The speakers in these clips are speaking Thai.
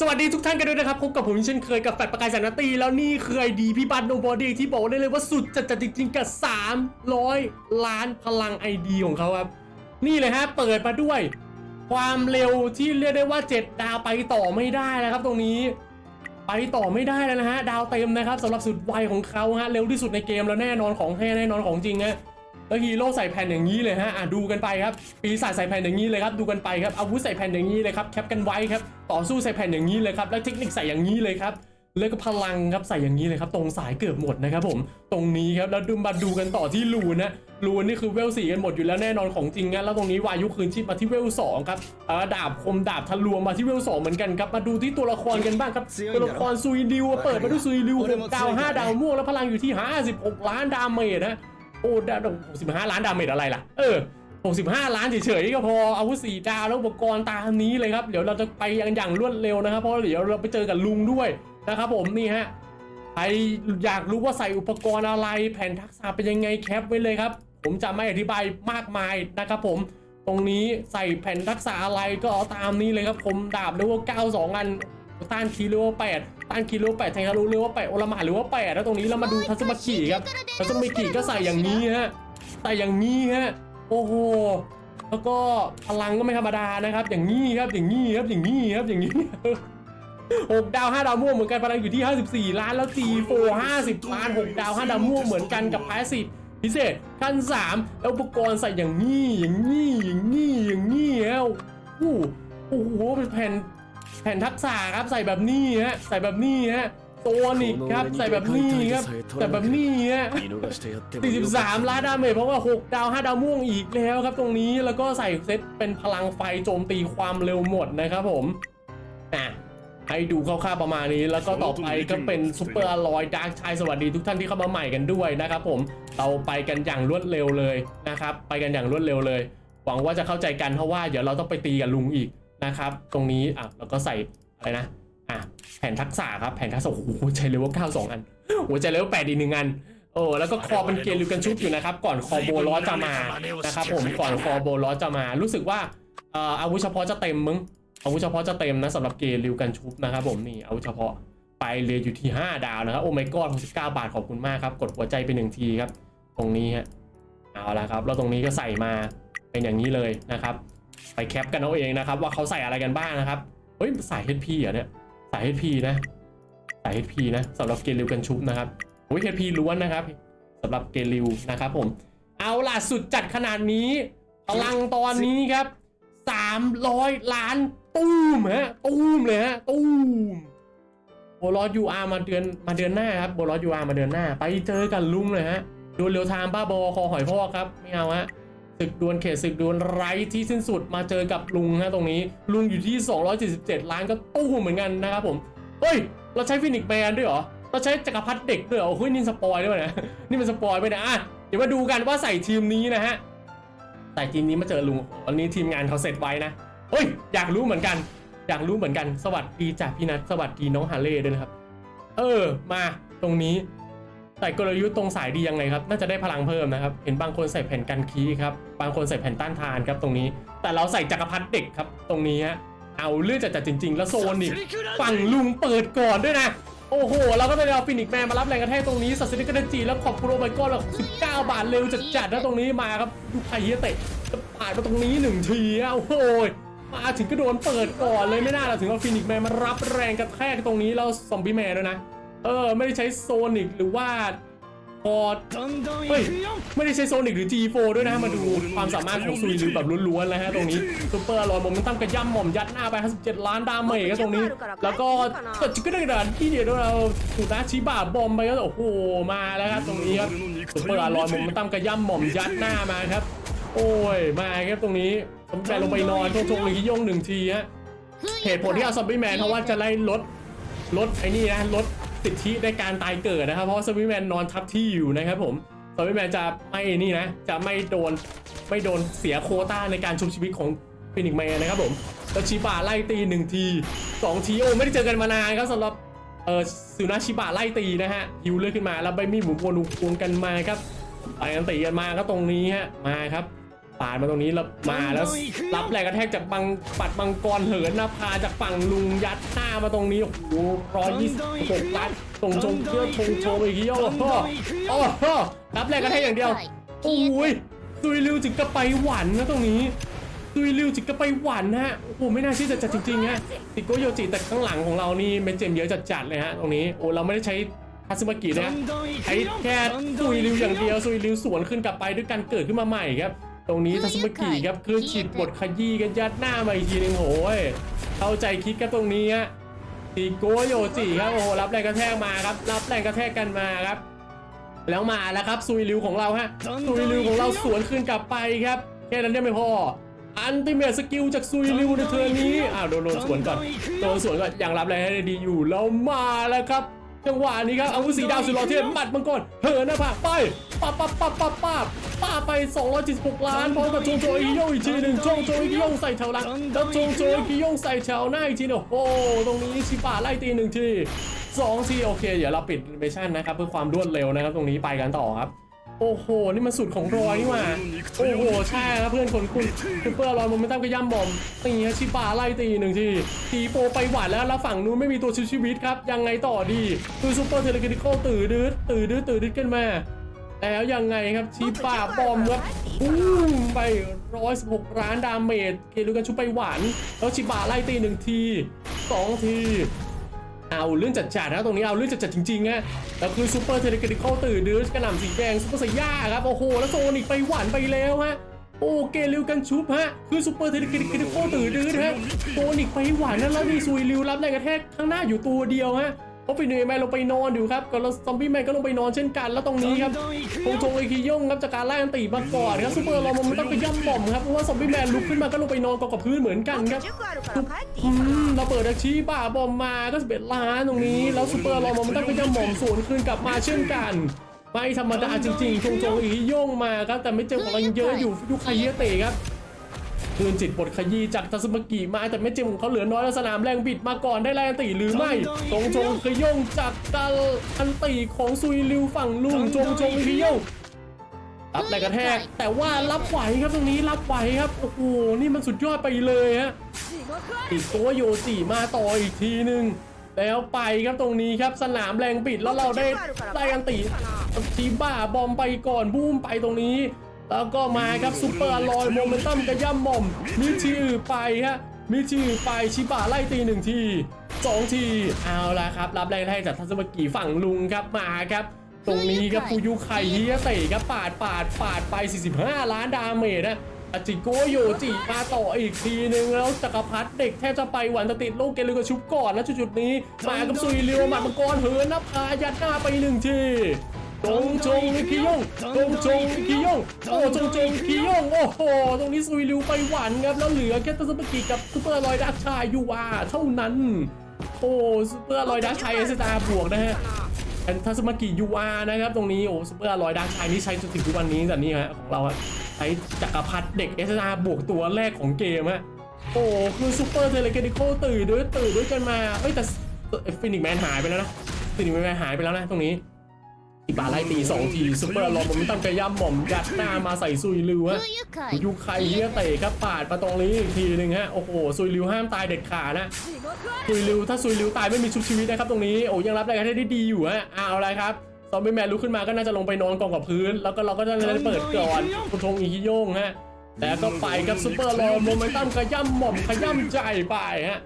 สวัสดีทุกท่านกันด้วยนะครับพบกับผมเช่นเคยกับแฟดประกายแสนนาตีแล้วนี่เคยดีพี่บัตโนบอดี้ที่บอกได้เลยว่าสุดจัดจัดจริงๆกับ 300 ล้านพลังไอดีของเขาครับ นี่เลยฮะ เปิดมาด้วย ความเร็วที่เรียกได้ว่า 7 ดาวไปต่อไม่ได้นะครับ ตรงนี้ ไปต่อไม่ได้แล้วนะฮะ ดาวเต็มนะครับสำหรับสุดไวของเขาฮะเร็วที่สุดในเกมแล้วแน่นอนของแท้แน่นอนของจริงฮะ แล้วฮีโร่ใส่แผ่นอย่างนี้เลยฮะอะดูกันไปครับปีศาจใส่แผ่นอย่างนี้เลยครับดูกันไปครับอาวุธใส่แผ่นอย่างนี้เลยครับแคปกันไว้ครับต่อสู้ใส่แผ่นอย่างนี้เลยครับแล้วเทคนิคใส่อย่างนี้เลยครับแล้วก็พลังครับใส่อย่างนี้เลยครับ ตรงสายเกือบหมดนะครับผมตรงนี้ครับแล้วดูมาดูกันต่อที่ลูนนะลูนนี่คือเวลสี่กันหมดอยู่แล้วแน่นอนของจริงนะแล้วตรงนี้วายุคืนชีพมาที่เวลสองครับเอ่อดาบคมดาบทะลวงมาที่เวลสองเหมือนกันครับมาดูที่ตัวละครกันบ้างครับตัวละครซุยดิวเปิดมาด้วยซุยดิวหกดาวห้าดาวม่วงแล้วพลังอยู่ที่56ล้านดาเมจนะ โอ้ดาว65ล้านดาเมจอะไรล่ะ เออ65ล้านเฉยๆก็พออาวุธสี่ดาวแล้วอุปกรณ์ตามนี้เลยครับ เดี๋ยวเราจะไปอย่างอย่างรวดเร็วนะครับ เพราะเดี๋ยวเราไปเจอกับลุงด้วยนะครับผมนี่ฮะใครอยากรู้ว่าใส่อุปกรณ์อะไรแผนทักษะเป็นยังไงแคปไว้เลยครับ ผมจะไม่อธิบายมากมายนะครับผมตรงนี้ใส่แผ่นทักษะอะไรก็เอาตามนี้เลยครับผมดาบเลเวล92 อัน ต้านคีเลเวล8ต้านคีเลเวล8แทงทะลุเลเวล8โอลหมาหรือว่า8แล้วตรงนี้เรามาดูทัศมากิครับทัศมากิก็ใส่อย่างนี้ฮะใส่อย่างนี้ฮะโอ้โหแล้วก็พลังก็ไม่ธรรมดานะครับ อย่างนี้ครับอย่างนี้ครับอย่างนี้ครับอย่างนี้หกดาวห้าดาวม่วงเหมือนกันพลังอยู่ที่54ล้านแล้ว G4 50ล้าน6ดาวห้าดาวม่วงเหมือนกันกับพาสซีฟพิเศษขั้น3แล้วอุปกรณ์ใส่อย่างนี้อย่างนี้อย่างนี้อย่างนี้แล้วโอ้โหโอ้โหเป็นแผ่น แผ่นทักษะครับใส่แบบนี้ฮะใส่แบบนี้ฮะตัวนิกครับใส่แบบนี้ครับแต่แบบนี้ฮะ43ล้านดาเมจเพราะว่า 6 ดาว 5 ดาวม่วงอีกแล้วครับตรงนี้แล้วก็ใส่เซตเป็นพลังไฟโจมตีความเร็วหมดนะครับผมอะให้ดูคร่าวๆประมาณนี้แล้วก็ต่อไปก็เป็นซูเปอร์อลอยดาร์กชายสวัสดีทุกท่านที่เข้ามาใหม่กันด้วยนะครับผมเราไปกันอย่างรวดเร็วเลยนะครับ ไปกันอย่างรวดเร็วเลย หวังว่าจะเข้าใจกันเพราะว่าเดี๋ยวเราต้องไปตีกับลุงอีก นะครับ ตรงนี้อะเราก็ใส่อะไรนะอะแผ่นทักษะครับแผ่นทักษะโอ้โหใจเลเวล92อันหัวใจเลเวล8อีกหนึ่งอันโอ้แล้วก็คอเป็นเกลิวกันชุบอยู่นะครับ ก่อนคอโบล้อจะมานะครับ ผมก่อนคอโบล้อจะมา รู้สึกว่าเอ่ออาวุธเฉพาะจะเต็มมึงอาวุธเฉพาะจะเต็มนะสำหรับเกลิวกันชุบนะครับ ผมนี่อาวุธเฉพาะไปเลยอยู่ที่ 5 ดาวนะครับโอ้ไม่กอด69 บาทขอบคุณมากครับกดหัวใจไปหนึ่งทีครับ ตรงนี้ฮะเอาละครับแล้วตรงนี้ก็ใส่มาเป็นอย่างนี้เลยนะครับ ไปแคปกันเอาเองนะครับ ว่าเขาใส่อะไรกันบ้างนะครับ เฮ้ยใสาย HP เหรอเนี่ยใสาย HP นะใสาย HP นะสำหรับเกลิวกันชุบนะครับโอ้ย HP ล้วนนะครับสำหรับเกลิวนะครับผม เอาล่ะสุดจัดขนาดนี้พลังตอนนี้ครับ 300 ล้านตู้มฮะตู้มเลยฮะตู้มโบลอสยูอาร์มาเดือนมาเดือนหน้าครับโบลอสยูอาร์มาเดือนหน้า ไปเจอกันลุงเลยฮะดวลเรียวไทม์บ้าบอคอหอยพอกครับไม่เอาฮะ ศึกดวลเขตศึกดวลไร้ที่สิ้นสุดมาเจอกับลุงฮะตรงนี้ ลุงอยู่ที่ 277 ล้านก็ตู้เหมือนกันนะครับผมเฮ้ย เราใช้ฟินิกแมนด้วยเหรอ เราใช้จักรพรรดิเด็กด้วยเหรอเฮ้ยนี่สปอยด้วยนะนี่มันสปอยไปนะอะเดี๋ยวมาดูกันว่าใส่ทีมนี้นะฮะใส่ทีมนี้มาเจอลุงวันนี้ทีมงานเขาเสร็จไว้นะเฮ้ย อยากรู้เหมือนกัน อยากรู้เหมือนกัน สวัสดีจากพี่นัทสวัสดีน้องฮาเล่ด้วยนะครับ เออ มาตรงนี้ ใส่กลยุทธ์ตรงสายดียังไงครับ น่าจะได้พลังเพิ่มนะครับ เห็นบางคนใส่แผ่นกันคีครับ บางคนใส่แผ่นต้านทานครับตรงนี้ แต่เราใส่จักรพรรดิเด็กครับ ตรงนี้ฮะ เอาเลือดจัดๆจริง ๆ แล้วโซนิกฝั่งลุงเปิดก่อนด้วยนะ โอ้โห เราก็ได้เอาฟินิกแมนมารับแรงกระแทกตรงนี้สัสนิกเดจีแล้วขอบคุณโอไมก้อนแล้ว19 บาทเร็วจัดๆนะตรงนี้มาครับดูไคเยเตะจะปาดมาตรงนี้หนึ่งทีอะโอ้โหมาถึงก็โดนเปิดก่อนเลยไม่น่าเราถึงเอาฟินิกแมนมารับแรงกระแทกตรงนี้แล้วซอมบี้แมนด้วยนะ เออ ไม่ได้ใช้โซนิกหรือว่าพอดเฮ้ย ไม่ได้ใช้โซนิกหรือ G4 ด้วยนะ มาดูความสามารถของซูยลืแบบล้วนๆเลยฮะตรงนี้ซุปเปอร์ลอยมอมมันตั้งกระย่ำหม่อมยัดหน้าไป 57 ล้านดาเมจก็ตรงนี้ แล้วก็ตัดจิกกระดานที่เดียวเราถูกนะชี้บาบอมไปก็โอ้โหมาแล้วครับตรงนี้ครับซุปเปอร์ลอยมอมมันตั้งกระย่ำหม่อมยัดหน้ามาครับ โอ้ยมาครับตรงนี้สมใจลงไปนอนชงๆหนึ่งยงหนึ่งทีฮะเหตุผลที่เอาซอมบี้แมนเพราะว่าจะไล่ลดลดไอ้นี่นะลด สิทธิในการตายเกิดนะครับ เพราะสวิแมนนอนทับที่อยู่นะครับผมสวิแมนจะไม่นี่นะ จะไม่โดนไม่โดนเสียโคต้าในการชุบชีวิตของฟินิกแมนนะครับผมแล้วชิบะไล่ตีหนึ่งทีสองทีโอไม่ได้เจอกันมานานครับสำหรับเออสุนัขชิบะไล่ตีนะฮะฮิวเลือดขึ้นมาแล้วใบมีดหมุนวนควงกันมาครับไปกันตีกันมาก็ตรงนี้ฮะมาครับ ปาดมาตรงนี้แล้วมาแล้วรับแรงกระแทกจากบังปัดบังกรเหินนภาจากฝั่งลุงยัดหน้ามาตรงนี้โอ้โหร้อยยี่สิบหกล้านตรงชงเพื่อชงโชว์อีกทีโอ้โหโอ้โหรับแรงกระแทกอย่างเดียวโอ้ยซุยริวถึงกับไปหวันนะตรงนี้ซุยริวถึงกับไปหวันนะฮะโอ้โหไม่น่าเชื่อจะจริงๆฮะติโกโยจิแต่ข้างหลังของเรานี่เมนเจมเยอะจัดๆเลยฮะตรงนี้โอ้เราไม่ได้ใช้ทัซึมากินะไอ้แค่ซุยริวอย่างเดียวซุยริวสวนขึ้นกลับไปด้วยการเกิดขึ้นมาใหม่ครับ ตรงนี้ทัศมกิครับคือฉีดบทขยี้กันยัดหน้ามาอีกทีหนึงโหยเข้าใจคิดกันตรงนี้ฮะตีโกโยจิครับโอ้โหรับแรงกระแทกมาครับ รับแรงกระแทกกันมาครับ แล้วมาแล้วครับซุยริวของเราฮะซุยริวของเราสวนขึ้นกลับไปครับแค่นั้นยังไม่พออันติเมทสกิลจากซุยริวในเทอร์นนี้อ้าวโดนโดนสวนก่อนโดนสวนก่อนยังรับแรงให้ได้ดีอยู่แล้วมาแล้วครับจังหวะนี้ครับอาวุธสีดาวสุดหล่อเทียนบัดมังกรเหินหน้าผากไป ปับปับปับปับปับป้าไป 276 ล้านพร้อมกับโจงโจอีโยอีกทีหนึ่งโจงโจอีโยใส่แถวหลังแล้วโจงโจอีโยใส่แถวหน้าอีกทีหนึงโอ้ตรงนี้ชิบะไล่ตีหนึ่งทีสองทีโอเค เดี๋ยวเราปิดเมชั่นนะครับเพื่อความรวดเร็วนะครับ ตรงนี้ไปกันต่อครับ โอ้โห นี่มันสุดของรอยนี่หว่า โอ้โห ใช่ครับเพื่อนคนคุณคือเพื่อนรอยโมเมนตัมก็ย่ำบอมตีฮะชิบาไล่ตีหนึ่งที ตีโปไปหวานแล้วแล้วฝั่งนู้นไม่มีตัวชีวิตครับ ยังไงต่อดีคือซูเปอร์เทเลกินิคอลตื่นดืดตื่นดืดตื่นดืดกันมา แล้วยังไงครับชิบาบอมครับปุ้มไป116ล้านดาเมจเกลูกันชุบไปหวานแล้วชิบาไล่ตีหนึ่งทีสองที เอาเรื่องจัดๆนะตรงนี้เอาเรื่องจัดๆจริงๆอะแล้วคือซูเปอร์เทเลกริคอลตื่นดื้อกระหน่ำสีแดงซูเปอร์สยาครับโอ้โหแล้วโซนิกไปหวานไปแล้วฮะโอ้เกลิวกันชุบฮะ คือซูเปอร์เทเลกริคอลตื่นดื้อฮะโซนิกไปหวานนั่นแล้วมีซุยริวรับแรงกระแทกข้างหน้าอยู่ตัวเดียวฮะ โอ้ไปเหนื่อยแม่ลงไปนอนอยู่ครับก็แล้วซอมบี้แม่ก็ลงไปนอนเช่นกัน แล้วตรงนี้ครับโคจงไอคิย่งครับจากการไล่อันตีมาก่อนครับซูเปอร์ลอมมันต้องไปย่ำบ่อมครับเพราะว่าซอมบี้แมนลุกขึ้นมาก็ลงไปนอนกอกับพื้นเหมือนกันครับเราเปิดอาชีพบ่าบอมมาก็สิบเอ็ดล้านตรงนี้ แล้วซูเปอร์ลอมมันต้องไปย่ำบ่อมสวนคืนกลับมาเช่นกันไม่ธรรมดาจริงๆโคจงไอคิย่งมาครับแต่ไม่เจอคนเยอะอยู่ดูคาเยเตครับ คลื่นจิตบทขยี้จากทัสมกิมาแต่ไม่จิ้มของเขาเหลือน้อยแล้วสนามแรงบิดมาก่อนได้แรงตีหรือไม่ตรงจงขยงจากดัลอันตีของซุยลิวฝั่งลุงจงจงเพียวรับแรงกระแทกแต่ว่ารับไหวครับตรงนี้รับไหวครับโอ้โหนี่มันสุดยอดไปเลยฮะอีกตัวโยจิมาต่ออีกทีหนึ่งแล้วไปครับตรงนี้ครับสนามแรงปิดแล้วเราได้ได้กันตีตีบ้าบอมไปก่อนบูมไปตรงนี้ แล้วก็มาครับซูเปอร์อลอยโมเมนตัมกระย่ำหม่อมมิชิอือไปฮะมิชิอือไปชิบะไล่ตีหนึ่งทีสองทีเอาละครับ รับแรงกระแทกจากทัศมกิฝั่งลุงครับมาครับ ตรงนี้ครับฟูยุไคเฮียเตะครับปาดปาดปาดไป 45 ล้านดาเมจนะอาจิโกโยจิมาต่ออีกทีนึงแล้วจักรพรรดิเด็กแทบจะไปหวันจะติดโลกเกลือกชุบก่อนแล้วจุดๆนี้มากับซุยเรียวหมัดมังกรเหินนภายัดหน้าไปหนึ่งที จงจงอิคิยงจงจงอิคิยงโอ้จงจงอิคิยงโอ้โหตรงนี้ซุยริวไปหวันครับแล้วเหลือแค่ตัสปกิกับซูเปอร์ลอยดักชายยูวาเท่านั้น โอ้ซูเปอร์ลอยดักชายเอสตาบวกนะฮะเป็นทัศมากิยูอานะครับ ตรงนี้โอ้ซูเปอร์ลอยดาร์กชายนี่ใช้จนถึงทุกวันนี้แต่นี่ฮะของเราใช้จักรพรรดิเด็กเอสอาบวกตัวแรกของเกมฮะโอ้คือซูเปอร์เทเลเกนิโคตื่นด้วยตื่นด้วยกันมาเอ้ยแต่ฟินิกแมนหายไปแล้วนะฟินิกแมนหายไปแล้วนะตรงนี้ อีบาไล่ตีสองทีซุปเปอร์ลอมผมตั้งพยายามหม่อมยัดหน้ามาใส่ซุยลิวฮะยูไคเฮียเตะครับปาดมาตรงนี้อีกทีหนึ่งฮะโอ้โหซุยลิวห้ามตายเด็ดขาดนะซุยลิวถ้าซุยลิวตายไม่มีชุบชีวิตนะครับตรงนี้โอ้ยังรับได้ได้ดีอยู่ฮะเอาอะไรครับซอมบี้แมนลุกขึ้นมาก็น่าจะลงไปนอนกองกับพื้น แล้วก็เราก็จะได้เปิดก่อนคุณทงอีกิโยงฮะแล้วก็ไปกับซุปเปอร์ลอมโมเมนตัมขย่ำหม่อมขย่ำใจไปฮะ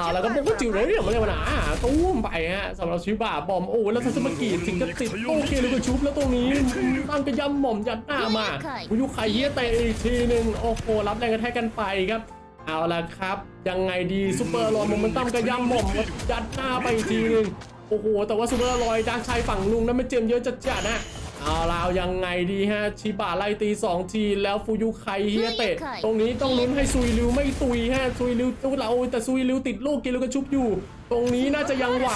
อาแล้วก็บอกว่าจิ๋วเลยเนี่ยมันเรียกว่าหนาตู้มไปฮะสำหรับชิบะบอมโอ้แล้วทัศมกีถึงจะติดโต้เกลือกับชุบแล้วตรงนี้ตั้งกระย่ำหม่อมยัดหน้ามาอุยุไคเฮียเตะอีกทีหนึ่งโอ้โหรับแรงกระแทกกันไปครับเอาละครับ ยังไงดีซูเปอร์ลอยโมเมนตัมกระย่ำหม่อมยัดหน้าไปอีกทีหนึ่งโอ้โหแต่ว่าซูเปอร์ลอยด้านชายฝั่งลุงนั้นไม่เจ็มเยอะจัดจัดๆนะ เอาลาวยังไงดีฮะชิบะไล่ตีสองทีแล้วฟูยุไคเฮียเตะ ตรงนี้ต้องลุ้นให้ซุยริวไม่ตุยฮะซุยริวตัวเราแต่ซุยริวติดลูกกินแล้วก็ชุบอยู่ ตรงนี้น่าจะยังไหว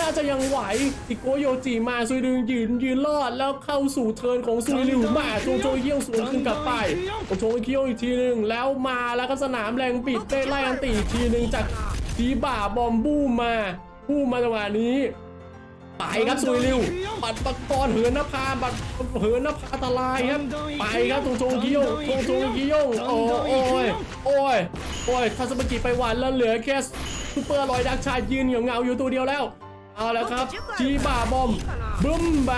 น่าจะยังไหวอิโกโยจิมาซุยริวยืนยืนรอดแล้วเข้าสู่เทิร์นของซุยริวมาโจโจเยี่ยวสวนขึ้นกลับไปโจโจเยี่ยวอีกทีหนึ่งแล้วมาแล้วก็สนามแรงปิดได้ไล่อันตีอีกทีหนึ่งจากทีบ่าบอมบูมมาบูมมาจังหวะนี้ ไปครับซุยริวปัดปัดกรเหินนภาบัดเหินนภาอันตรายครับไปครับตรงโจงกิโยงตรงโจงกิโยงโอ้โอ้ยโอ้ยโอ้ยคาสมากิไปหวานแล้วเหลือแค่ซูเปอร์ลอยดักชายยืนเหงาเงาอยู่ตัวเดียวแล้ว เอาแล้วครับชีบาบอมบึ้มไป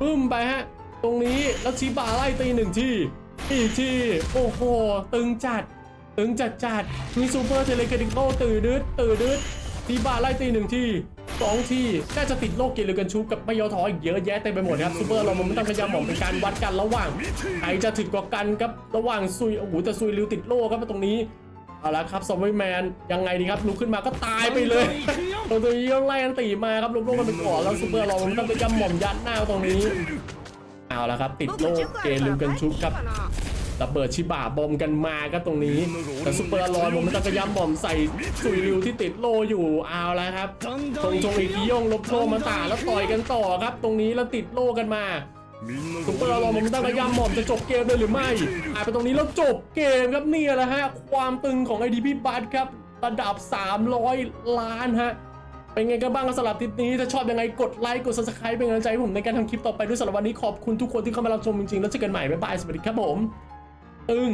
บึ้มไปฮะตรงนี้แล้วชีบาไล่ตีหนึ่งทีอีกทีโอ้โหตึงจัดตึงจัดจัดมีซูเปอร์เทเลเกติโกตื่นดืดตื่นดืดทีบาไล่ตีหนึ่งที สองที่น่าจะติดโรคกินหรืกันชุบกับไม่ยอท้ออีกเยอะแยะเต็มไปหมดครับซูเปอร์เรามันต้องพยายามบอกเป็นการวัดกันระหว่างใครจะถึงกว่ากันครับระหว่างซุยโอ้โหแต่ซุยริวติดโรคครับตรงนี้เอาละครับซอมบี้แมนยังไงดีครับลุกขึ้นมาก็ตายไปเลยตัวนี้ต้องไล่อันตีมาครับลุกโลกมันเป็นก่อแล้วซูเปอร์เรามันต้องพยายามหม่อมยัดหน้าตรงนี้ เอาละครับ ติดโลกเกลือกันชุกครับ ระเบิดชิบาบอมกันมาครับตรงนี้ แต่ซุปเปอร์ลอยผมมันตะกระยำหม่อมใส่สุยริวที่ติดโลอยู่เอาแล้วครับตรงชงอีกทีโยงลบโลมาตาแล้วต่อยกันต่อครับ ตรงนี้แล้วติดโลกันมาซุปเปอร์ลอยผมมันตะกระยำหม่อมจะจบเกมเลยหรือไม่อ่าไปตรงนี้แล้วจบเกมครับนี่แหละฮะความตึงของไอดีพีบัตครับระดับ 300 ล้านฮะเป็นไงกันบ้างสำหรับคลิปนี้ ถ้าชอบยังไงกดไลค์กด subscribe เป็นกำลังใจให้ผมในการทำคลิปต่อไปด้วยสำหรับวันนี้ขอบคุณทุกคนที่เข้ามารับชมจริงๆ แล้วเจอกันใหม่ บ๊ายบาย สวัสดีครับผม ตึง